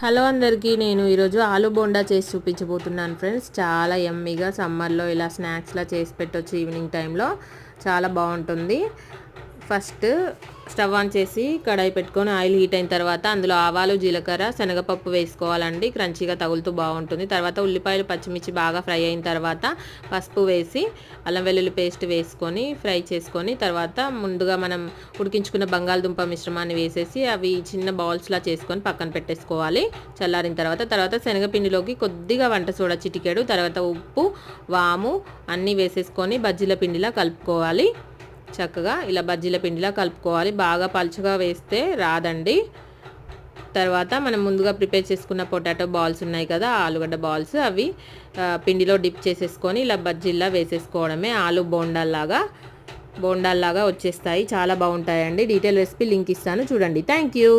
Hello అందరికీ నేను ఈరోజు ఆలు బోండా చేసి చూపించబోతున్నాను ఫ్రెండ్స్. చాలా ఎమ్మీగా సమ్మర్లో ఇలా స్నాక్స్లా చేసి పెట్టొచ్చు ఈవినింగ్ టైంలో. చాలా బాగుంటుంది. ఫస్ట్ స్టవ్ ఆన్ చేసి కడాయి పెట్టుకొని ఆయిల్ హీట్ అయిన తర్వాత అందులో ఆవాలు జీలకర్ర శనగపప్పు వేసుకోవాలండి. క్రంచీగా తగులుతూ బాగుంటుంది. తర్వాత ఉల్లిపాయలు పచ్చిమిర్చి బాగా ఫ్రై అయిన తర్వాత పసుపు వేసి అల్లం వెల్లుల్లి పేస్ట్ వేసుకొని ఫ్రై చేసుకొని తర్వాత ముందుగా మనం ఉడికించుకున్న బంగాళదుంప మిశ్రమాన్ని వేసేసి అవి చిన్న బౌల్స్లా చేసుకొని పక్కన పెట్టేసుకోవాలి. చల్లారిన తర్వాత తర్వాత శనగపిండిలోకి కొద్దిగా వంట సోడా చిటికెడు తర్వాత ఉప్పు వాము అన్నీ వేసేసుకొని బజ్జీల పిండిలా కలుపుకోవాలి. చక్కగా ఇలా బజ్జీల పిండిలా కలుపుకోవాలి. బాగా పలుచగా వేస్తే రాదండి. తర్వాత మనం ముందుగా ప్రిపేర్ చేసుకున్న పొటాటో బాల్స్ ఉన్నాయి కదా ఆలుగడ్డ బాల్స్ అవి పిండిలో డిప్ చేసేసుకొని ఇలా బజ్జీల్లా వేసేసుకోవడమే ఆలు బోండాల్లాగా బోండాల్లాగా వచ్చేస్తాయి. చాలా బాగుంటాయండి. డీటెయిల్ రెసిపీ లింక్ ఇస్తాను. చూడండి. Thank you.